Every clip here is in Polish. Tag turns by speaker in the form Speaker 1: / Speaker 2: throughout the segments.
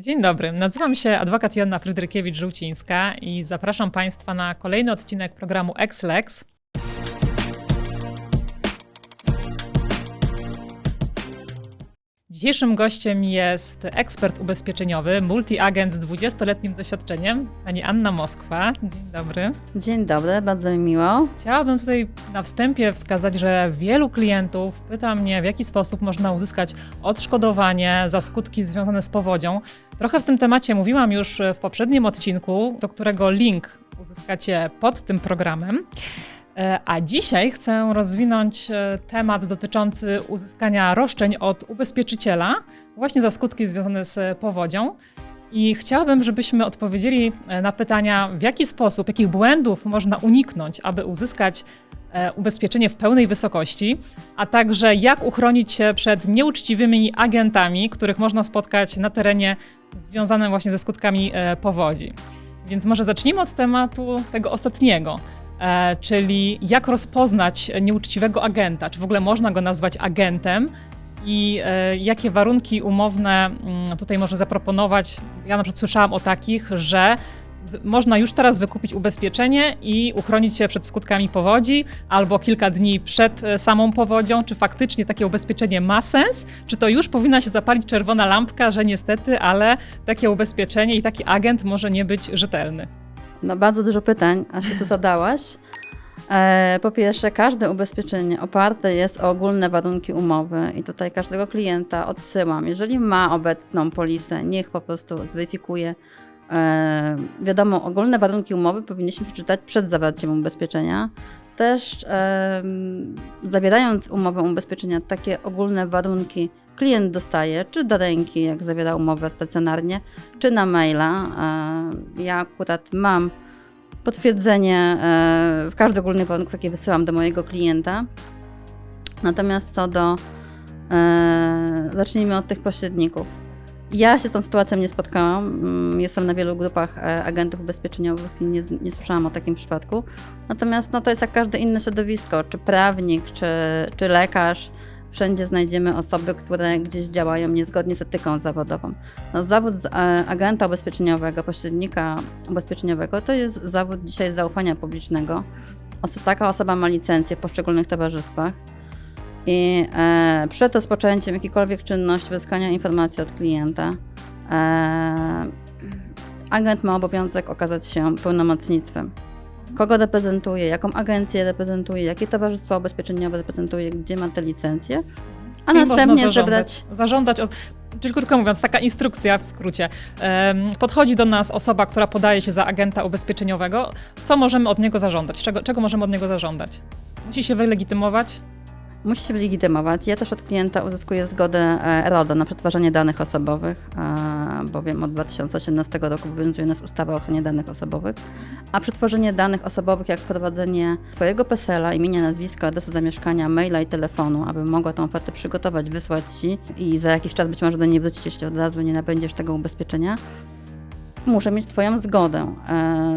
Speaker 1: Dzień dobry, nazywam się adwokat Joanna Frydrykiewicz-Żółcińska i zapraszam Państwa na kolejny odcinek programu XLEX. Dzisiejszym gościem jest ekspert ubezpieczeniowy, multiagent z 20-letnim doświadczeniem, pani Anna Moskwa. Dzień dobry.
Speaker 2: Dzień dobry, bardzo mi miło.
Speaker 1: Chciałabym tutaj na wstępie wskazać, że wielu klientów pyta mnie, w jaki sposób można uzyskać odszkodowanie za skutki związane z powodzią. Trochę w tym temacie mówiłam już w poprzednim odcinku, do którego link uzyskacie pod tym programem. E, A dzisiaj chcę rozwinąć e, temat dotyczący uzyskania roszczeń od ubezpieczyciela właśnie za skutki związane z powodzią. I chciałabym, żebyśmy odpowiedzieli e, na pytania, w jaki sposób, jakich błędów można uniknąć, aby uzyskać ubezpieczenie w pełnej wysokości, a także jak uchronić się przed nieuczciwymi agentami, których można spotkać na terenie związanym właśnie ze skutkami powodzi. Więc może zacznijmy od tematu tego ostatniego, e, czyli jak rozpoznać nieuczciwego agenta, czy w ogóle można go nazwać agentem i e, jakie warunki umowne mm, tutaj może zaproponować. Ja na przykład słyszałam o takich, że można już teraz wykupić ubezpieczenie i uchronić się przed skutkami powodzi, albo kilka dni przed e, samą powodzią, czy faktycznie takie ubezpieczenie ma sens, czy to już powinna się zapalić czerwona lampka, że niestety, ale takie ubezpieczenie i taki agent może nie być rzetelny.
Speaker 2: No bardzo dużo pytań, a się tu zadałaś. E, Po pierwsze, każde ubezpieczenie oparte jest o ogólne warunki umowy i tutaj każdego klienta odsyłam. Jeżeli ma obecną polisę, niech po prostu zweryfikuje. E, Wiadomo, ogólne warunki umowy powinniśmy przeczytać przed zawarciem ubezpieczenia. Też zawierając umowę ubezpieczenia, takie ogólne warunki klient dostaje, czy do ręki, jak zawiera umowę stacjonarnie, czy na maila. E, Ja akurat mam potwierdzenie e, w każdy ogólny warunek, jakie wysyłam do mojego klienta. Natomiast co do. e, Zacznijmy od tych pośredników. Ja się z tą sytuacją nie spotkałam. Mm, Jestem na wielu grupach agentów ubezpieczeniowych i nie, nie słyszałam o takim przypadku. Natomiast no, to jest jak każde inne środowisko, czy prawnik, czy, czy lekarz. Wszędzie znajdziemy osoby, które gdzieś działają niezgodnie z etyką zawodową. No, zawód e, agenta ubezpieczeniowego, pośrednika ubezpieczeniowego to jest zawód dzisiaj zaufania publicznego. Taka osoba ma licencję w poszczególnych towarzystwach i e, przed rozpoczęciem jakiejkolwiek czynności uzyskania informacji od klienta e, agent ma obowiązek okazać się pełnomocnictwem. Kogo reprezentuje, jaką agencję reprezentuje, jakie towarzystwo ubezpieczeniowe reprezentuje, gdzie ma te licencje, a
Speaker 1: Czyli
Speaker 2: następnie
Speaker 1: można
Speaker 2: zebrać
Speaker 1: zażądać, zażądać od, czyli krótko mówiąc, taka instrukcja w skrócie. Podchodzi do nas osoba, która podaje się za agenta ubezpieczeniowego. Co możemy od niego zażądać? Czego, czego możemy od niego zażądać? Musi się wylegitymować?
Speaker 2: Musi się wylegitymować. Ja też od klienta uzyskuję zgodę e, RODO na przetwarzanie danych osobowych, e, bowiem od 2018 roku obowiązuje nas ustawa o ochronie danych osobowych. A przetworzenie danych osobowych, jak wprowadzenie Twojego PESEL-a, imienia, nazwiska, adresu zamieszkania, maila i telefonu, aby mogła tą ofertę przygotować, wysłać Ci i za jakiś czas być może do niej wrócić, jeśli od razu nie nabędziesz tego ubezpieczenia, muszę mieć Twoją zgodę. E,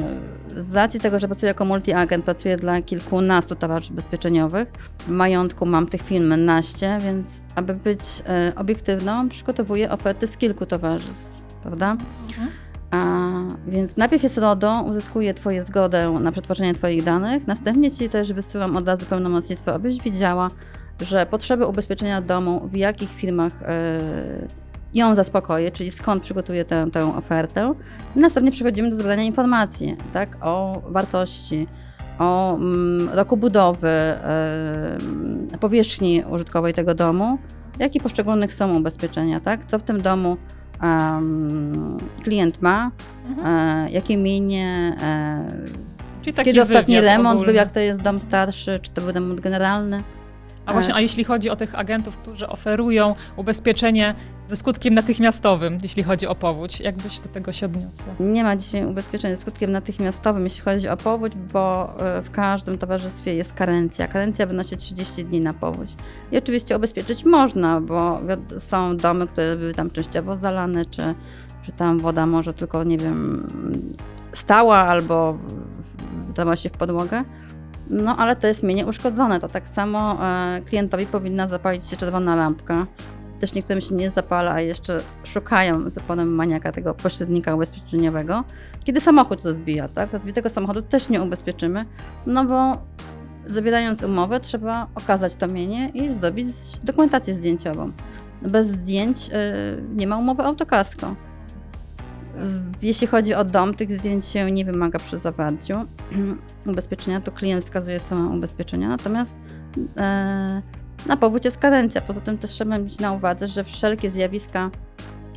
Speaker 2: Z racji tego, że pracuję jako multi-agent, pracuję dla kilkunastu towarzystw ubezpieczeniowych. W majątku mam tych firm naście, więc aby być e, obiektywną, przygotowuję oferty z kilku towarzystw, prawda? A, więc najpierw jest RODO, uzyskuję Twoją zgodę na przetworzenie Twoich danych, następnie Ci też wysyłam od razu pełnomocnictwo, abyś wiedziała, że potrzeby ubezpieczenia domu, w jakich firmach e, ją zaspokoję, czyli skąd przygotuję tę, tę ofertę. Następnie przechodzimy do zebrania informacji tak, o wartości, o mm, roku budowy, e, powierzchni użytkowej tego domu, jak i poszczególnych są ubezpieczenia, tak? co w tym domu em, klient ma,
Speaker 1: Mhm.
Speaker 2: e, jakie mienie, e,
Speaker 1: taki
Speaker 2: kiedy ostatni remont
Speaker 1: ogólny.
Speaker 2: był, jak to jest dom starszy, czy to był remont generalny.
Speaker 1: A właśnie, a jeśli chodzi o tych agentów, którzy oferują ubezpieczenie ze skutkiem natychmiastowym, jeśli chodzi o powódź, jak byś do tego się odniosła?
Speaker 2: Nie ma dzisiaj ubezpieczenia z skutkiem natychmiastowym, jeśli chodzi o powódź, bo e, w każdym towarzystwie jest karencja. Karencja wynosi 30 dni na powódź. I oczywiście ubezpieczyć można, bo są domy, które były tam częściowo zalane, czy, czy tam woda może tylko, nie wiem, stała albo wdała się w podłogę. No ale to jest mienie uszkodzone. To tak samo e, klientowi powinna zapalić się czerwona lampka. też niektórym się nie zapala, a jeszcze szukają zaponem maniaka tego pośrednika ubezpieczeniowego. Kiedy samochód rozbija, tak? Rozbitego samochodu też nie ubezpieczymy, no bo zawierając umowę trzeba okazać to mienie i zdobić dokumentację zdjęciową. Bez zdjęć y, nie ma umowy autokasko. Z- Jeśli chodzi o dom, tych zdjęć się nie wymaga przy zawarciu ubezpieczenia, to klient wskazuje sumę ubezpieczenia, natomiast e, na powód jest karencja. Poza tym też trzeba mieć na uwadze, że wszelkie zjawiska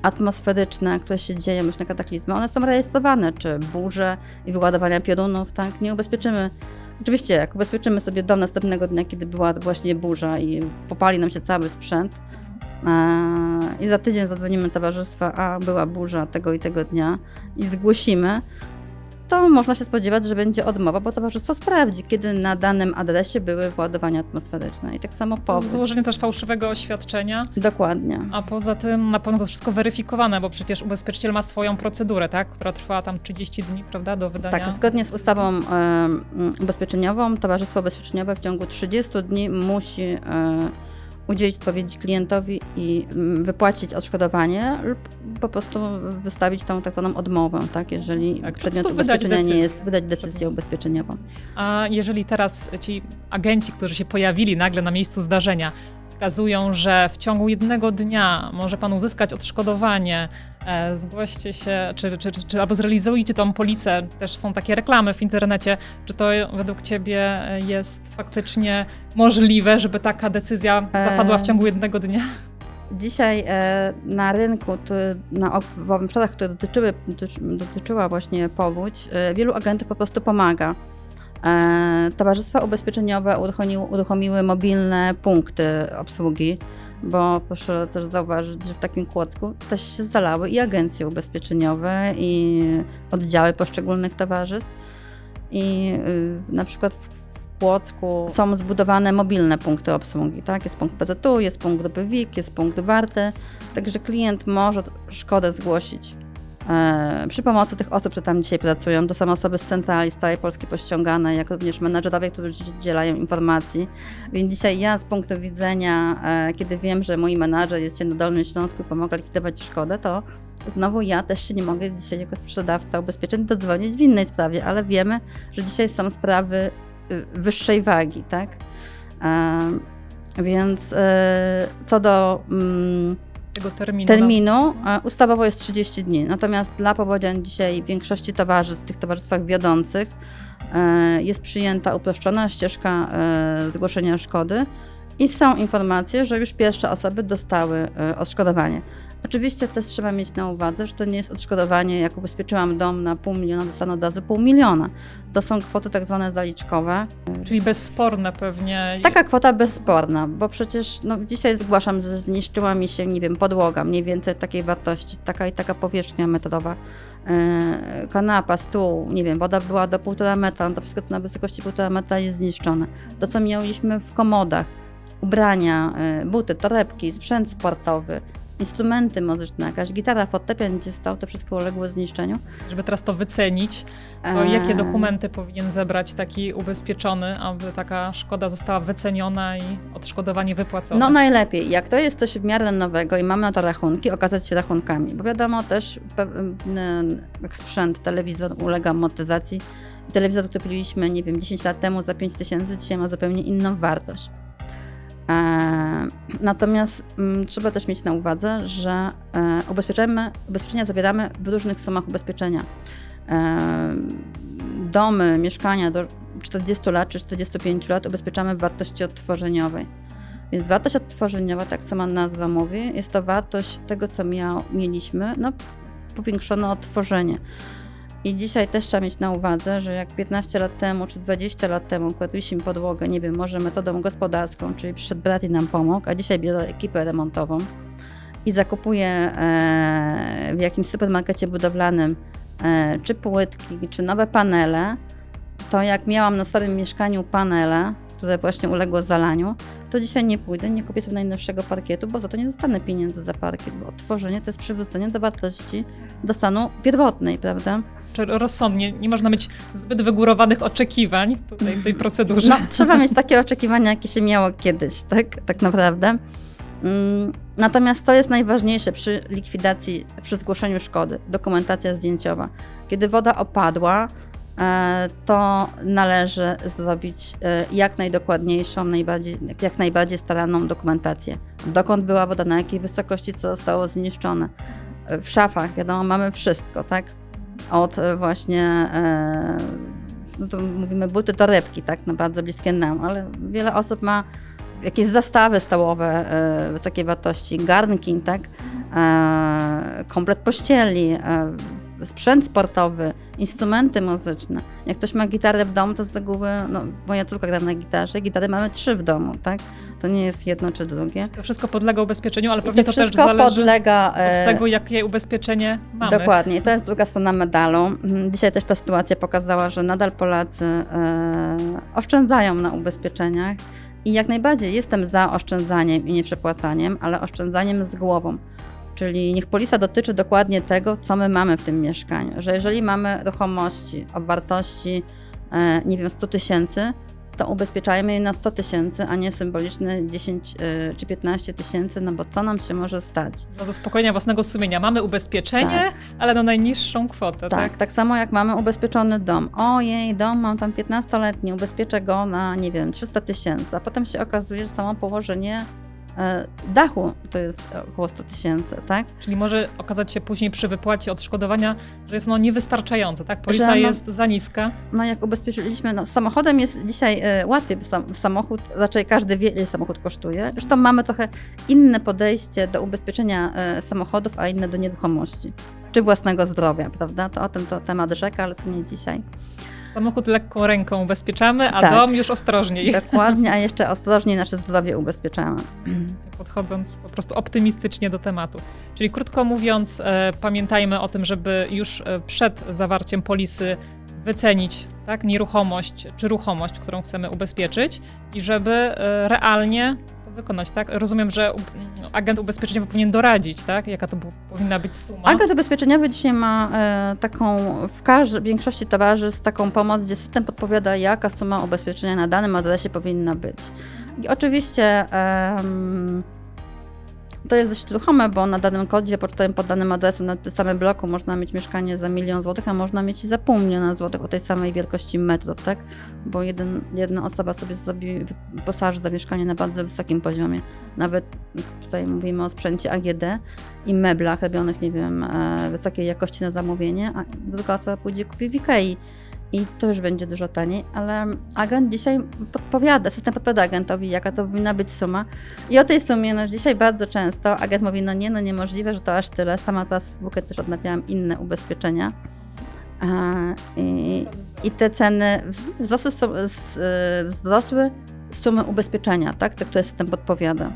Speaker 2: atmosferyczne, które się dzieją, różne kataklizmy, one są rejestrowane, czy burze i wyładowania piorunów, tak, nie ubezpieczymy. Oczywiście, jak ubezpieczymy sobie dom następnego dnia, kiedy była właśnie burza i popali nam się cały sprzęt, i za tydzień zadzwonimy towarzystwa, a była burza tego i tego dnia i zgłosimy, to można się spodziewać, że będzie odmowa, bo towarzystwo sprawdzi, kiedy na danym adresie były wyładowania atmosferyczne. I tak samo powód.
Speaker 1: Złożenie też fałszywego oświadczenia,
Speaker 2: Dokładnie.
Speaker 1: a poza tym na pewno to wszystko weryfikowane, bo przecież ubezpieczyciel ma swoją procedurę, tak? która trwa tam 30 dni, prawda, do wydania.
Speaker 2: Tak, zgodnie z ustawą e, ubezpieczeniową, Towarzystwo Ubezpieczeniowe w ciągu 30 dni musi e, udzielić odpowiedzi klientowi i mm, wypłacić odszkodowanie lub po prostu wystawić tą tak zwaną odmowę, tak, jeżeli
Speaker 1: Tak,
Speaker 2: przedmiot ubezpieczenia nie jest, wydać decyzję ubezpieczeniową.
Speaker 1: A jeżeli teraz ci agenci, którzy się pojawili nagle na miejscu zdarzenia, wskazują, że w ciągu jednego dnia może pan uzyskać odszkodowanie, e, zgłoście się, czy, czy, czy, czy albo zrealizujcie tą policę, też są takie reklamy w internecie, czy to według ciebie jest faktycznie możliwe, żeby taka decyzja zapadła w
Speaker 2: E,
Speaker 1: ciągu jednego dnia?
Speaker 2: Dzisiaj e, na rynku, tu, na ok- w obszarach, które dotyczyły, dotyczy- dotyczyła właśnie powódź, e, wielu agentów po prostu pomaga. E, Towarzystwa ubezpieczeniowe uruchomiły, mobilne punkty obsługi, bo proszę też zauważyć, że w takim kłocku też się zalały i agencje ubezpieczeniowe, i oddziały poszczególnych towarzystw. I y, na przykład w w Płocku są zbudowane mobilne punkty obsługi. Tak? Jest punkt PZU, jest punkt grupy WIK, jest punkt Warty, także klient może szkodę zgłosić. E, przy pomocy tych osób, które tam dzisiaj pracują, to są osoby z centrali, z całej Polski pościągane, jak również menedżerowie, którzy udzielają informacji. Więc dzisiaj ja z punktu widzenia, e, kiedy wiem, że mój menadżer jest się na Dolnym Śląsku i pomaga likwidować szkodę, to znowu ja też się nie mogę dzisiaj jako sprzedawca ubezpieczeń dodzwonić w innej sprawie, ale wiemy, że dzisiaj są sprawy y, wyższej wagi, tak? Em, Więc e, co do mm,
Speaker 1: Tego terminu. no.
Speaker 2: terminu, ustawowo jest 30 dni. Natomiast dla powodzian dzisiaj większości towarzystw, tych towarzystwach wiodących, e, jest przyjęta uproszczona ścieżka e, zgłoszenia szkody i są informacje, że już pierwsze osoby dostały e, odszkodowanie. Oczywiście też trzeba mieć na uwadze, że to nie jest odszkodowanie, jak ubezpieczyłam dom na pół miliona, dostanę od razu pół miliona. To są kwoty tak zwane zaliczkowe.
Speaker 1: Czyli bezsporne pewnie.
Speaker 2: Taka kwota bezsporna, bo przecież no, dzisiaj zgłaszam, że zniszczyła mi się, nie wiem, podłoga, mniej więcej takiej wartości, taka i taka powierzchnia metrowa, e, kanapa, stół, nie wiem, woda była do półtora metra, no to wszystko co na wysokości półtora metra jest zniszczone. To co mieliśmy w komodach, ubrania, e, buty, torebki, sprzęt sportowy, instrumenty muzyczne, jakaś gitara, fortepian, gdzie stał, to wszystko uległo zniszczeniu.
Speaker 1: Żeby teraz to wycenić, to
Speaker 2: E,
Speaker 1: jakie dokumenty powinien zebrać taki ubezpieczony, aby taka szkoda została wyceniona i odszkodowanie wypłacone?
Speaker 2: No najlepiej, jak to jest coś w miarę nowego i mamy na to rachunki, okazać się rachunkami, bo wiadomo też, pe- m, jak sprzęt, telewizor ulega amortyzacji. Telewizor, który kupiliśmy, nie wiem, 10 lat temu za 5 tysięcy, dzisiaj ma zupełnie inną wartość. E, natomiast mm, trzeba też mieć na uwadze, że e, ubezpieczamy, ubezpieczenia zawieramy w różnych sumach ubezpieczenia. E, domy, mieszkania do 40 lat czy 45 lat ubezpieczamy w wartości odtworzeniowej. Więc wartość odtworzeniowa, tak sama nazwa mówi, jest to wartość tego, co miał, mieliśmy, no, powiększone odtworzenie. I dzisiaj też trzeba mieć na uwadze, że jak 15 lat temu czy 20 lat temu kładliśmy podłogę, nie wiem, może metodą gospodarską, czyli przyszedł brat i nam pomógł, a dzisiaj biorę ekipę remontową i zakupuję e, w jakimś supermarkecie budowlanym e, czy płytki, czy nowe panele, to jak miałam na starym mieszkaniu panele, które właśnie uległo zalaniu, to dzisiaj nie pójdę, nie kupię sobie najnowszego parkietu, bo za to nie dostanę pieniędzy za parkiet, bo odtworzenie to jest przywrócenie do wartości, do stanu pierwotnej, prawda?
Speaker 1: Czy rozsądnie, nie można mieć zbyt wygórowanych oczekiwań tutaj w tej procedurze.
Speaker 2: No, trzeba mieć takie oczekiwania, jakie się miało kiedyś, tak, tak naprawdę. Mm, Natomiast co jest najważniejsze przy likwidacji, przy zgłoszeniu szkody? Dokumentacja zdjęciowa. Kiedy woda opadła, e, to należy zrobić e, jak najdokładniejszą, najbardziej, jak najbardziej staranną dokumentację. Dokąd była woda, na jakiej wysokości, co zostało zniszczone. E, W szafach, wiadomo, mamy wszystko, tak? Od e, właśnie, e, no to mówimy buty torebki, tak, na bardzo bliskie nam, ale wiele osób ma jakieś zastawy stołowe e, wysokiej wartości, garnki, tak, komplet pościeli, sprzęt sportowy, instrumenty muzyczne. Jak ktoś ma gitarę w domu, to z reguły, no, moja córka gra na gitarze, gitary mamy trzy w domu, tak? To nie jest jedno czy drugie.
Speaker 1: To wszystko podlega ubezpieczeniu, ale
Speaker 2: I
Speaker 1: pewnie
Speaker 2: to
Speaker 1: to, też
Speaker 2: wszystko
Speaker 1: zależy
Speaker 2: podlega...
Speaker 1: od
Speaker 2: e,
Speaker 1: tego, jakie ubezpieczenie mamy.
Speaker 2: Dokładnie, I to jest druga strona medalu. Mhm, Dzisiaj też ta sytuacja pokazała, że nadal Polacy e, oszczędzają na ubezpieczeniach i jak najbardziej jestem za oszczędzaniem i nieprzepłacaniem, ale oszczędzaniem z głową. Czyli niech polisa dotyczy dokładnie tego, co my mamy w tym mieszkaniu. Że jeżeli mamy ruchomości o wartości, e, nie wiem, 100 tysięcy, to ubezpieczajmy je na 100 tysięcy, a nie symboliczne 10 e, czy 15 tysięcy, no bo co nam się może stać?
Speaker 1: Do zaspokojenia własnego sumienia. Mamy ubezpieczenie,
Speaker 2: Tak.
Speaker 1: ale na najniższą kwotę, tak?
Speaker 2: Tak, tak samo jak mamy ubezpieczony dom. Ojej, dom mam tam 15-letni, ubezpieczę go na, nie wiem, 300 tysięcy, a potem się okazuje, że samo położenie dachu to jest około 100 tysięcy, tak?
Speaker 1: Czyli może okazać się później przy wypłacie odszkodowania, że jest ono niewystarczające, tak? Polisa
Speaker 2: no-
Speaker 1: jest za niska.
Speaker 2: No jak ubezpieczyliśmy, no samochodem jest dzisiaj e, łatwiej, bo sam, samochód, raczej każdy wie, ile samochód kosztuje. Zresztą mamy trochę inne podejście do ubezpieczenia e, samochodów, a inne do nieruchomości. Czy własnego zdrowia, prawda? To o tym to temat rzeka, ale to nie dzisiaj.
Speaker 1: Samochód lekką ręką ubezpieczamy, a
Speaker 2: Tak.
Speaker 1: dom już ostrożniej.
Speaker 2: Dokładnie, a jeszcze ostrożniej nasze zdrowie ubezpieczamy.
Speaker 1: podchodząc po prostu optymistycznie do tematu. Czyli krótko mówiąc, e, pamiętajmy o tym, żeby już e, przed zawarciem polisy wycenić tak, nieruchomość czy ruchomość, którą chcemy ubezpieczyć i żeby e, realnie wykonać. Tak? Rozumiem, że agent ubezpieczeniowy powinien doradzić, tak? jaka to powinna być suma.
Speaker 2: Agent ubezpieczeniowy dzisiaj ma e, taką, w każdej, w większości towarzystw taką pomoc, gdzie system podpowiada, jaka suma ubezpieczenia na danym adresie powinna być. I oczywiście em, to jest dość ruchome, bo na danym kodzie pocztowym pod danym adresem na tym samym bloku można mieć mieszkanie za milion złotych, a można mieć i za pół miliona złotych o tej samej wielkości metrów, tak? Bo jeden, jedna osoba sobie zrobi, wyposaży za mieszkanie na bardzo wysokim poziomie. Nawet tutaj mówimy o sprzęcie AGD i meblach robionych, nie wiem, e, wysokiej jakości na zamówienie, a druga osoba pójdzie kupi w Ikei. I to już będzie dużo taniej, ale agent dzisiaj podpowiada, system podpowiada agentowi, jaka to powinna być suma. I o tej sumie, no dzisiaj bardzo często agent mówi, no nie, no niemożliwe, że to aż tyle. Sama teraz w Buket też odnawiałam inne ubezpieczenia. E, I, i te ceny wz- wzrosły, e, wzrosły sumy ubezpieczenia, tak, te, które system podpowiada.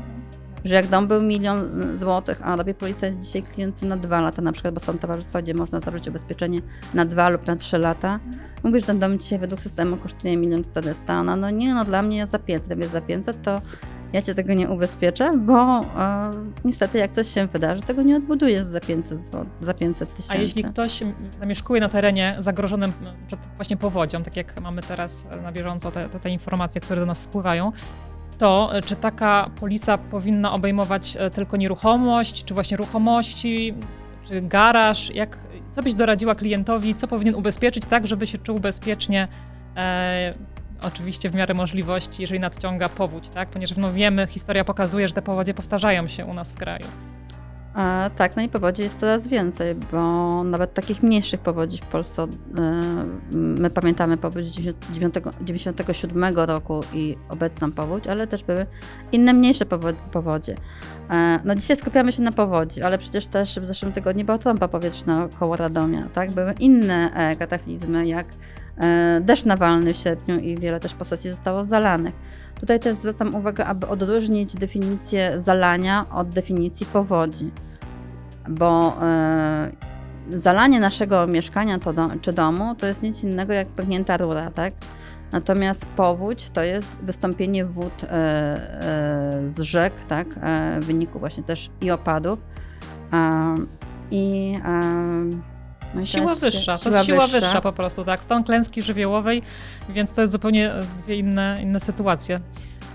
Speaker 2: Że jak dom był milion złotych, a robię policję dzisiaj kliency na dwa lata na przykład, bo są towarzystwa, gdzie można zabrać ubezpieczenie na dwa lub na trzy lata. Mówisz, że ten dom dzisiaj według systemu kosztuje milion czterysta. Ona, no nie, no dla mnie za 500, jak jest za 500, to ja cię tego nie ubezpieczę, bo e, niestety jak coś się wydarzy, tego nie odbudujesz za 500 zł, za 500 tysięcy.
Speaker 1: A jeśli ktoś zamieszkuje na terenie zagrożonym przed właśnie powodzią, tak jak mamy teraz na bieżąco te, te, te informacje, które do nas spływają, to e, czy taka polisa powinna obejmować e, tylko nieruchomość, czy właśnie ruchomości, czy garaż? Jak, co byś doradziła klientowi, co powinien ubezpieczyć tak, żeby się czuł bezpiecznie, e, oczywiście w miarę możliwości, jeżeli nadciąga powódź, tak? Ponieważ no wiemy, historia pokazuje, że te powodzie powtarzają się u nas w kraju.
Speaker 2: E, tak, no i powodzi jest coraz więcej, bo nawet takich mniejszych powodzi w Polsce, e, my pamiętamy powódź z 1997 roku i obecną powódź, ale też były inne mniejsze powo- powodzie. E, no dzisiaj skupiamy się na powodzi, ale przecież też w zeszłym tygodniu była trąba powietrzna koło Radomia, tak? Były inne e, kataklizmy, jak e, deszcz nawalny w sierpniu i wiele też posesji zostało zalanych. Tutaj też zwracam uwagę, aby odróżnić definicję zalania od definicji powodzi, bo e, zalanie naszego mieszkania to do, czy domu to jest nic innego jak pęknięta rura, tak? Natomiast powódź to jest wystąpienie wód e, e, z rzek, tak? W wyniku właśnie też i opadów. E, I no
Speaker 1: Siła wyższa, to jest siła wyższa po prostu, tak. Stan klęski żywiołowej, więc to jest zupełnie dwie inne, inne sytuacje.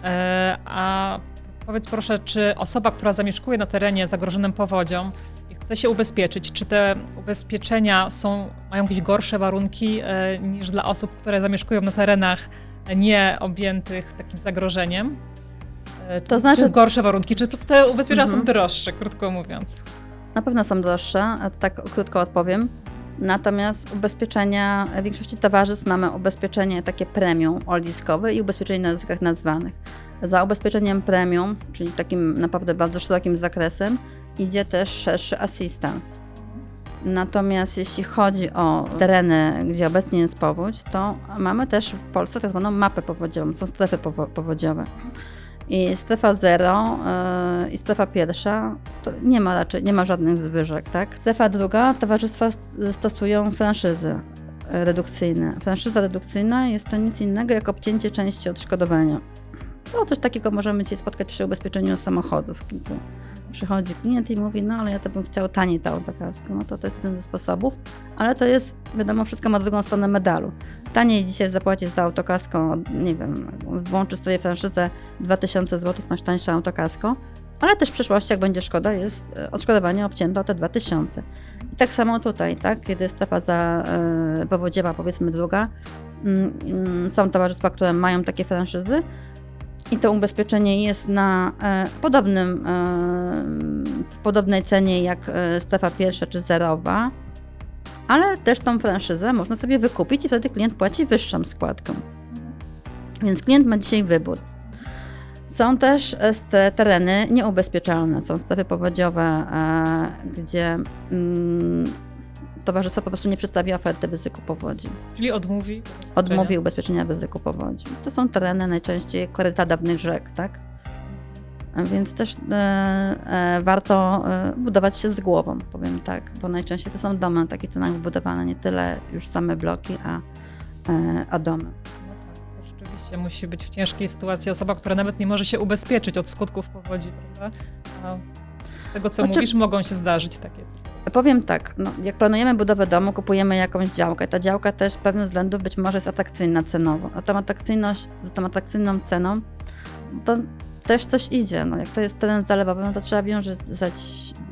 Speaker 1: E, a Powiedz proszę, czy osoba, która zamieszkuje na terenie zagrożonym powodzią i chce się ubezpieczyć, czy te ubezpieczenia są, mają jakieś gorsze warunki e, niż dla osób, które zamieszkują na terenach nie objętych takim zagrożeniem? E,
Speaker 2: To znaczy-
Speaker 1: Czy gorsze warunki, czy po prostu te ubezpieczenia
Speaker 2: Mhm.
Speaker 1: są droższe, krótko mówiąc?
Speaker 2: Na pewno są droższe, tak krótko odpowiem. Natomiast ubezpieczenia, w większości towarzystw mamy ubezpieczenie takie premium oldiskowe i ubezpieczenie na językach nazwanych. Za ubezpieczeniem premium, czyli takim naprawdę bardzo szerokim zakresem, idzie też szerszy assistance. Natomiast jeśli chodzi o tereny, gdzie obecnie jest powódź, to mamy też w Polsce tak zwaną mapę powodziową, są strefy powo- powodziowe. I strefa zero yy, i strefa pierwsza to nie ma raczej, nie ma żadnych zwyżek, tak? Strefa druga, towarzystwa st- stosują franszyzy e, redukcyjne. Franszyza redukcyjna jest to nic innego jak obcięcie części odszkodowania. No coś takiego możemy dzisiaj spotkać przy ubezpieczeniu samochodów. Kiedy Przychodzi klient i mówi, no ale ja to bym chciał taniej to autokasko. No to to jest jeden ze sposobów, ale to jest, wiadomo, wszystko ma drugą stronę medalu. Taniej dzisiaj zapłacić za autokasko, nie wiem, włączysz sobie franczyzę 2000 zł, masz tańsze autokasko, ale też w przyszłości, jak będzie szkoda, jest e, odszkodowanie obcięte o te 2000. I tak samo tutaj, tak, kiedy jest strefa za e, powodziewa, powiedzmy druga, mm, mm, są towarzystwa, które mają takie franszyzy i to ubezpieczenie jest na e, podobnym, e, podobnej cenie jak e, strefa pierwsza czy zerowa, ale też tą franszyzę można sobie wykupić i wtedy klient płaci wyższą składkę. Więc klient ma dzisiaj wybór. Są też te tereny nieubezpieczalne, są strefy powodziowe, gdzie mm, towarzystwo po prostu nie przedstawi oferty w ryzyku powodzi.
Speaker 1: Czyli odmówi? ubezpieczenia?
Speaker 2: Odmówi ubezpieczenia w ryzyku powodzi. To są tereny najczęściej koryta dawnych rzek, tak? Więc też e, e, warto e, budować się z głową, powiem tak, bo najczęściej to są domy na takich cenach wybudowane, nie tyle już same bloki, a, e, a domy.
Speaker 1: No tak, to rzeczywiście musi być w ciężkiej sytuacji osoba, która nawet nie może się ubezpieczyć od skutków powodzi, prawda? A z tego, co
Speaker 2: Znaczy-
Speaker 1: mówisz, mogą się zdarzyć takie sytuacje.
Speaker 2: Powiem tak, no, jak planujemy budowę domu, kupujemy jakąś działkę. Ta działka też z pewnych względów być może jest atrakcyjna cenowo. A tą atrakcyjność, za tą atrakcyjną ceną to też coś idzie. No, jak to jest teren zalewowy, no to trzeba wiązać,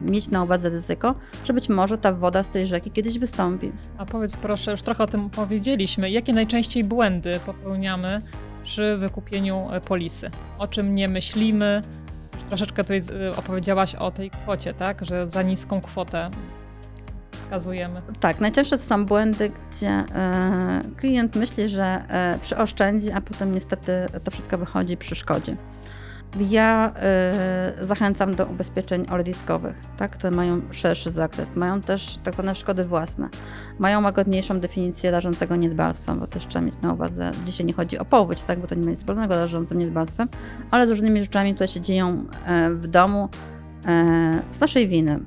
Speaker 2: mieć na uwadze ryzyko, że być może ta woda z tej rzeki kiedyś wystąpi.
Speaker 1: A powiedz proszę, już trochę o tym powiedzieliśmy, jakie najczęściej błędy popełniamy przy wykupieniu polisy? O czym nie myślimy? Troszeczkę tutaj e, opowiedziałaś o tej kwocie, tak? Że za niską kwotę wskazujemy.
Speaker 2: Tak, najczęstsze to są błędy, gdzie e, klient myśli, że e, przyoszczędzi, a potem niestety to wszystko wychodzi przy szkodzie. Ja e, zachęcam do ubezpieczeń oldiskowych, tak, które mają szerszy zakres. Mają też tak zwane szkody własne. Mają łagodniejszą definicję rażącego niedbalstwa, bo też trzeba mieć na uwadze, dzisiaj nie chodzi o powódź, tak, bo to nie ma nic wspólnego z rażącym niedbalstwem, ale z różnymi rzeczami, które się dzieją e, w domu e, z naszej winy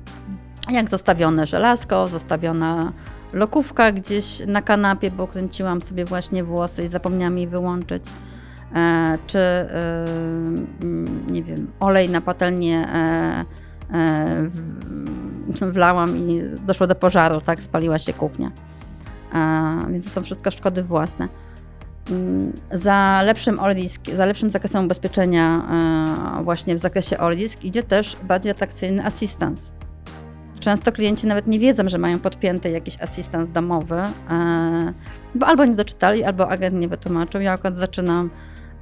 Speaker 2: jak zostawione żelazko, zostawiona lokówka gdzieś na kanapie, bo kręciłam sobie właśnie włosy i zapomniałam jej wyłączyć. E, czy e, mm, nie wiem, olej na patelnię e, wlałam i doszło do pożaru, tak, spaliła się kuchnia. Więc to są wszystko szkody własne. Mm, Za lepszym, oldisk, za lepszym zakresem ubezpieczenia właśnie w zakresie oldisk idzie też bardziej atrakcyjny assistance. Często klienci nawet nie wiedzą, że mają podpięty jakiś asystans domowy, bo albo nie doczytali, albo agent nie wytłumaczył. Ja akurat zaczynam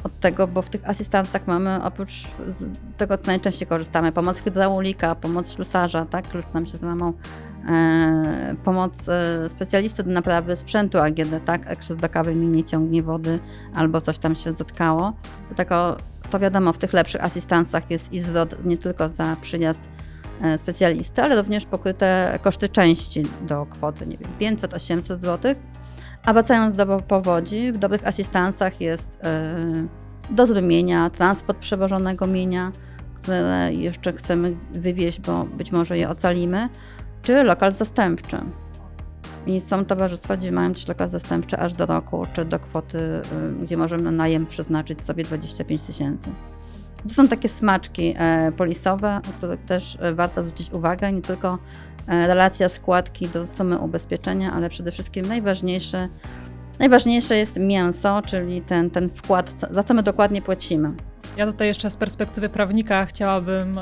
Speaker 2: od tego, bo w tych asystansach mamy oprócz z- tego, co najczęściej korzystamy, pomoc hydraulika, pomoc ślusarza, tak, klucz nam się złamał, e, pomoc e, specjalisty do naprawy sprzętu AGD, tak, ekspres do kawy mi nie ciągnie wody, albo coś tam się zatkało. To, to wiadomo, w tych lepszych asystansach jest IZROD nie tylko za przyjazd e, specjalisty, ale również pokryte koszty części do kwoty, nie wiem, 500-800 zł. A wracając do powodzi, w dobrych asystansach jest e, dozór mienia, transport przewożonego mienia, które jeszcze chcemy wywieźć, bo być może je ocalimy, czy lokal zastępczy. I są towarzystwa, gdzie mają lokal zastępczy aż do roku, czy do kwoty, y, gdzie możemy na najem przeznaczyć sobie 25 tysięcy. To są takie smaczki e, polisowe, o których też e, warto zwrócić uwagę, nie tylko e, relacja składki do sumy ubezpieczenia, ale przede wszystkim najważniejsze, najważniejsze jest mięso, czyli ten, ten wkład, za co my dokładnie płacimy.
Speaker 1: Ja tutaj jeszcze z perspektywy prawnika chciałabym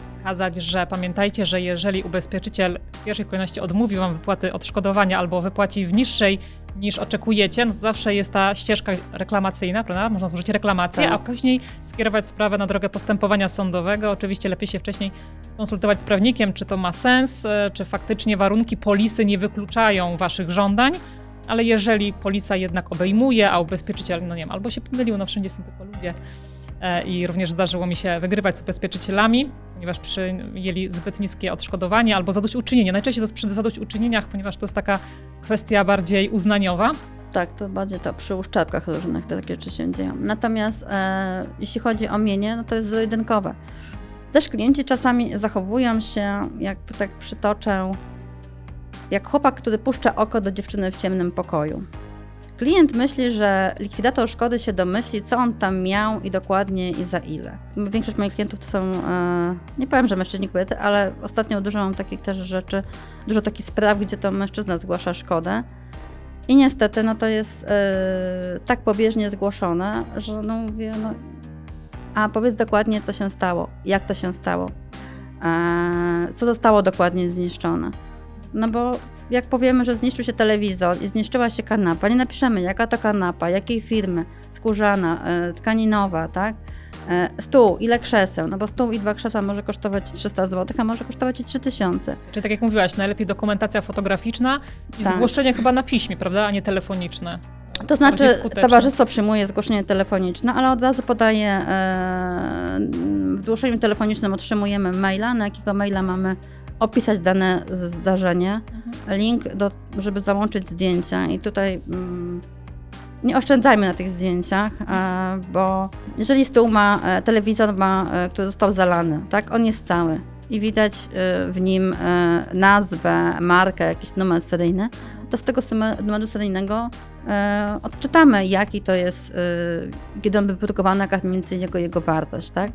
Speaker 1: wskazać, że pamiętajcie, że jeżeli ubezpieczyciel w pierwszej kolejności odmówi Wam wypłaty odszkodowania albo wypłaci w niższej niż oczekujecie, no to zawsze jest ta ścieżka reklamacyjna, prawda? Można złożyć reklamację,
Speaker 2: Tak.
Speaker 1: a później skierować sprawę na drogę postępowania sądowego. Oczywiście lepiej się wcześniej skonsultować z prawnikiem, czy to ma sens, e, czy faktycznie warunki polisy nie wykluczają Waszych żądań. Ale jeżeli polisa jednak obejmuje, a ubezpieczyciel, no nie wiem, albo się pomylił, no wszędzie są tylko ludzie, E, i również zdarzyło mi się wygrywać z ubezpieczycielami, ponieważ przyjęli zbyt niskie odszkodowanie albo zadośćuczynienie. Najczęściej to jest przy zadośćuczynieniach, ponieważ to jest taka kwestia bardziej uznaniowa.
Speaker 2: Tak, to bardziej to przy uszczerbkach różnych te takie rzeczy się dzieją. Natomiast e, jeśli chodzi o mienie, no to jest zero-jedynkowe. Też klienci czasami zachowują się, jak tak przytoczę, jak chłopak, który puszcza oko do dziewczyny w ciemnym pokoju. Klient myśli, że likwidator szkody się domyśli, co on tam miał i dokładnie i za ile. Większość moich klientów to są, e, nie powiem, że mężczyźni, kobiety, ale ostatnio dużo mam takich też rzeczy, dużo takich spraw, gdzie to mężczyzna zgłasza szkodę. I niestety, no to jest e, tak pobieżnie zgłoszone, że no mówię, no a powiedz dokładnie, co się stało, jak to się stało, e, co zostało dokładnie zniszczone. No bo jak powiemy, że zniszczył się telewizor i zniszczyła się kanapa, nie napiszemy, jaka to kanapa, jakiej firmy, skórzana, e, tkaninowa, tak? E, stół, ile krzeseł, no bo stół i dwa krzesła może kosztować 300 zł, a może kosztować i 3000.
Speaker 1: Czyli tak jak mówiłaś, najlepiej dokumentacja fotograficzna i
Speaker 2: Tak.
Speaker 1: zgłoszenie chyba na piśmie, prawda, a nie telefoniczne.
Speaker 2: To znaczy, towarzystwo przyjmuje zgłoszenie telefoniczne, ale od razu podaje, e, w zgłoszeniu telefonicznym otrzymujemy maila, na jakiego maila mamy opisać dane zdarzenie, link, do, żeby załączyć zdjęcia. I tutaj mm, nie oszczędzajmy na tych zdjęciach, e, bo jeżeli stół ma, e, telewizor ma, e, który został zalany, tak, on jest cały. I widać w nim nazwę, markę, jakiś numer seryjny, to z tego numeru seryjnego odczytamy, jaki to jest, e, kiedy on był wyprodukowany, jaka mniej więcej jego, jego wartość, tak?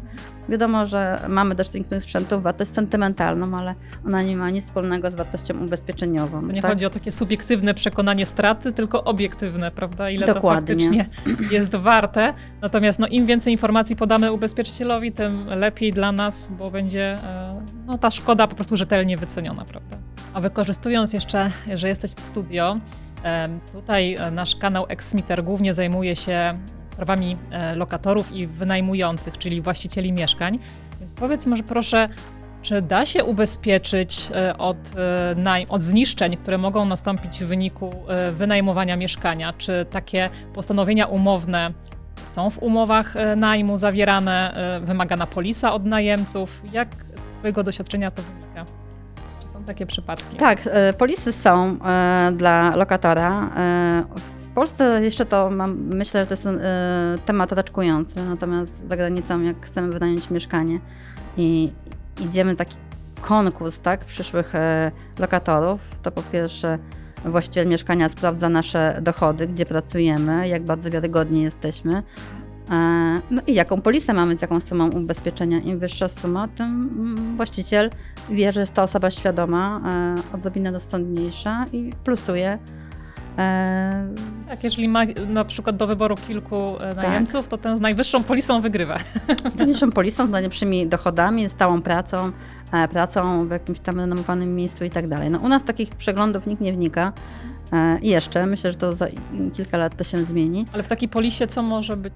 Speaker 2: Wiadomo, że mamy do niektórych sprzętów wartość sentymentalną, ale ona nie ma nic wspólnego z wartością ubezpieczeniową.
Speaker 1: To nie
Speaker 2: tak?
Speaker 1: chodzi o takie subiektywne przekonanie straty, tylko obiektywne, prawda? Ile
Speaker 2: Dokładnie.
Speaker 1: to faktycznie jest warte. Natomiast no, im więcej informacji podamy ubezpieczycielowi, tym lepiej dla nas, bo będzie e, no, ta szkoda po prostu rzetelnie wyceniona, prawda? A wykorzystując jeszcze, że jesteś w studio, tutaj e, nasz kanał Exmiter głównie zajmuje się sprawami e, lokatorów i wynajmujących, czyli właścicieli mieszkań. Więc powiedz może proszę, czy da się ubezpieczyć e, od, od zniszczeń, które mogą nastąpić w wyniku wynajmowania mieszkania? Czy takie postanowienia umowne są w umowach najmu zawierane? Wymagana polisa od najemców? Jak z Twojego doświadczenia to wynika? Takie przypadki?
Speaker 2: Tak, e, polisy są e, dla lokatora. E, w Polsce jeszcze to mam, myślę, że to jest temat raczkujący, natomiast za granicą, jak chcemy wynająć mieszkanie i idziemy taki konkurs tak, przyszłych lokatorów, to po pierwsze właściciel mieszkania sprawdza nasze dochody, gdzie pracujemy, jak bardzo wiarygodni jesteśmy. E, No i jaką polisę mamy, z jaką sumą ubezpieczenia. Im wyższa suma, tym właściciel wie, że jest to osoba świadoma, e, odrobinę rozsądniejsza i plusuje. E,
Speaker 1: Tak, jeżeli ma na przykład do wyboru kilku e, najemców, to ten z najwyższą polisą wygrywa.
Speaker 2: Najniższą polisą, z najlepszymi dochodami, stałą pracą, pracą w jakimś tam renomowanym miejscu i tak dalej. No, u nas takich przeglądów nikt nie wnika. I jeszcze, myślę, że to za kilka lat to się zmieni.
Speaker 1: Ale w takiej polisie co może być?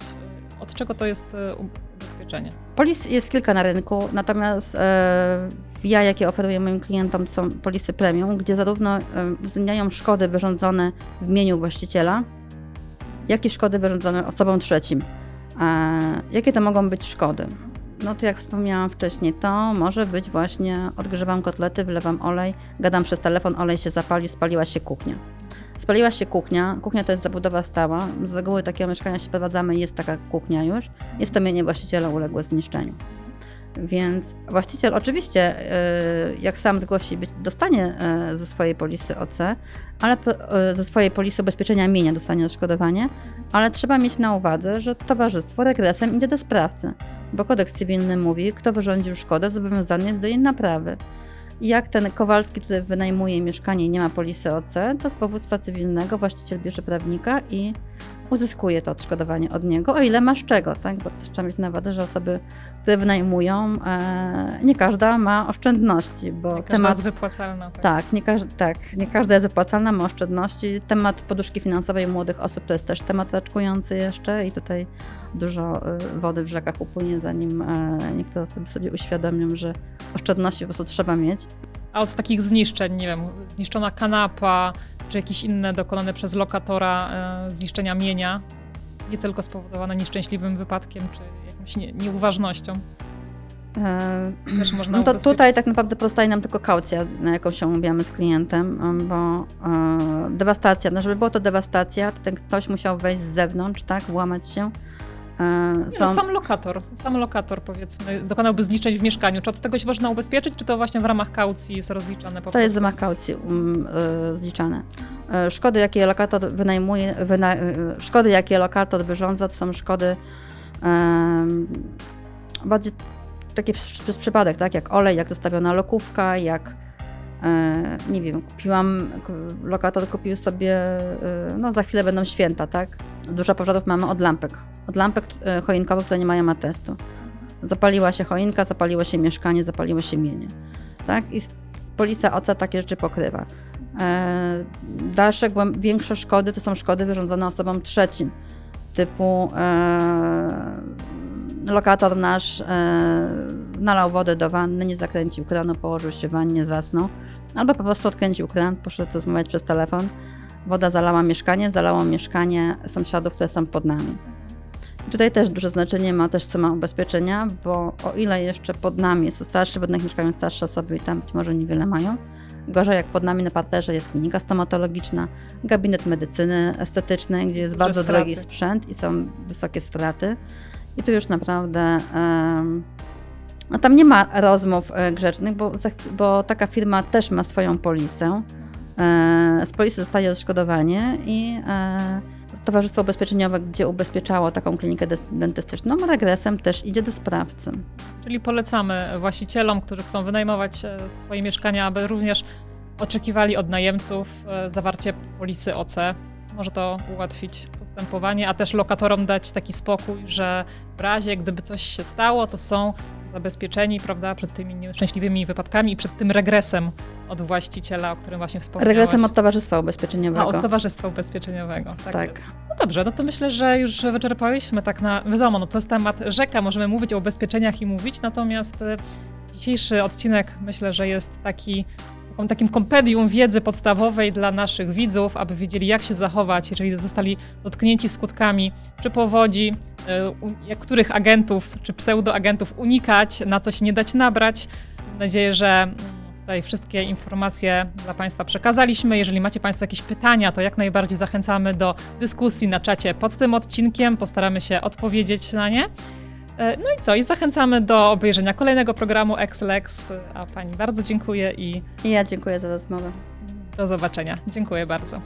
Speaker 1: Od czego to jest e, ubezpieczenie?
Speaker 2: Polis jest kilka na rynku, natomiast e, ja, jakie oferuję moim klientom, to są polisy premium, gdzie zarówno e, uwzględniają szkody wyrządzone w imieniu właściciela, jak i szkody wyrządzone osobom trzecim. Jakie to mogą być szkody? No to jak wspomniałam wcześniej, to może być właśnie odgrzewam kotlety, wlewam olej, gadam przez telefon, olej się zapalił, spaliła się kuchnia. Spaliła się kuchnia, kuchnia to jest zabudowa stała, z reguły takiego mieszkania się prowadzamy, jest taka kuchnia już, jest to mienie właściciela uległe zniszczeniu. Więc właściciel oczywiście, y, jak sam zgłosi, dostanie y, ze swojej polisy OC, ale y, ze swojej polisy ubezpieczenia mienia dostanie odszkodowanie, ale trzeba mieć na uwadze, że towarzystwo regresem idzie do sprawcy, bo kodeks cywilny mówi, kto wyrządził szkodę, zobowiązany jest do jej naprawy. Jak ten Kowalski, który wynajmuje mieszkanie i nie ma polisy OC, to z powództwa cywilnego właściciel bierze prawnika i uzyskuje to odszkodowanie od niego, o ile masz czego, tak? Bo też trzeba mieć na uwadze, że osoby, które wynajmują, e, nie każda ma oszczędności, bo
Speaker 1: Nie każda
Speaker 2: temat
Speaker 1: jest wypłacalna. Tak.
Speaker 2: tak, nie, każda, tak, nie każda jest wypłacalna, ma oszczędności. Temat poduszki finansowej młodych osób to jest też temat raczkujący jeszcze i tutaj dużo y, wody w rzekach upłynie, zanim e, niektóre osoby sobie uświadomią, że oszczędności po prostu trzeba mieć.
Speaker 1: A od takich zniszczeń, nie wiem, zniszczona kanapa, czy jakieś inne dokonane przez lokatora e, zniszczenia mienia, nie tylko spowodowane nieszczęśliwym wypadkiem, czy jakąś nie, nieuważnością.
Speaker 2: E,
Speaker 1: Też można
Speaker 2: No to tutaj tak naprawdę pozostaje nam tylko kaucja, na jaką się umawiamy z klientem, em, bo e, dewastacja, no żeby było to dewastacja, to ten ktoś musiał wejść z zewnątrz, tak, włamać się. E,
Speaker 1: Nie, no, sam lokator, sam lokator powiedzmy, dokonałby zniszczeń w mieszkaniu. Czy od tego się można ubezpieczyć, czy to właśnie w ramach kaucji jest rozliczane po
Speaker 2: To jest w ramach kaucji um, y, zliczane. E, Szkody, jakie lokator wynajmuje, wyna, y, szkody, jakie lokator wyrządza, to są szkody bardziej takie przez, przez przypadek, tak? Jak olej, jak zostawiona lokówka, jak nie wiem, kupiłam, ku- lokator kupił sobie, e, no za chwilę będą święta, tak? Dużo pożarów mamy od lampek. Od lampek e, choinkowych, które nie mają atestu. Zapaliła się choinka, zapaliło się mieszkanie, zapaliło się mienie. Tak? I polisa OC takie rzeczy pokrywa. E, dalsze, większe szkody to są szkody wyrządzone osobom trzecim, typu e, lokator nasz e, nalał wodę do wanny, nie zakręcił kranu, położył się w wannie, zasnął, albo po prostu odkręcił kran, poszedł rozmawiać przez telefon, woda zalała mieszkanie, zalało mieszkanie sąsiadów, które są pod nami. I Tutaj też duże znaczenie ma też suma ubezpieczenia, bo o ile jeszcze pod nami są starsze, w budynkach mieszkają starsze osoby i tam być może niewiele mają, gorzej jak pod nami na parterze jest klinika stomatologiczna, gabinet medycyny estetycznej, gdzie jest
Speaker 1: Duże
Speaker 2: bardzo
Speaker 1: straty.
Speaker 2: drogi sprzęt i są wysokie straty. I tu już naprawdę no tam nie ma rozmów e, grzecznych, bo, bo taka firma też ma swoją polisę. E, z polisy dostaje odszkodowanie i e, Towarzystwo Ubezpieczeniowe, gdzie ubezpieczało taką klinikę dentystyczną, regresem też idzie do sprawcy.
Speaker 1: Czyli polecamy właścicielom, którzy chcą wynajmować swoje mieszkania, aby również oczekiwali od najemców zawarcie polisy OC. Może to ułatwić postępowanie, a też lokatorom dać taki spokój, że w razie gdyby coś się stało, to są zabezpieczeni prawda, przed tymi nieszczęśliwymi wypadkami i przed tym regresem od właściciela, o którym właśnie wspomniałeś.
Speaker 2: Regresem od Towarzystwa Ubezpieczeniowego.
Speaker 1: A, od Towarzystwa Ubezpieczeniowego. Tak.
Speaker 2: tak.
Speaker 1: No dobrze, no to myślę, że już wyczerpałyśmy tak na. Wiadomo, no to jest temat rzeka, możemy mówić o ubezpieczeniach i mówić, natomiast e, dzisiejszy odcinek myślę, że jest taki. Takim kompedium wiedzy podstawowej dla naszych widzów, aby wiedzieli, jak się zachować, jeżeli zostali dotknięci skutkami czy powodzi, e, jak których agentów czy pseudoagentów unikać, na coś nie dać nabrać. Mam nadzieję, że mm, tutaj wszystkie informacje dla Państwa przekazaliśmy. Jeżeli macie Państwo jakieś pytania, to jak najbardziej zachęcamy do dyskusji na czacie pod tym odcinkiem. Postaramy się odpowiedzieć na nie. E, No i co? I zachęcamy do obejrzenia kolejnego programu XLEX. A Pani bardzo dziękuję i
Speaker 2: I ja dziękuję za rozmowę.
Speaker 1: do zobaczenia. Dziękuję bardzo.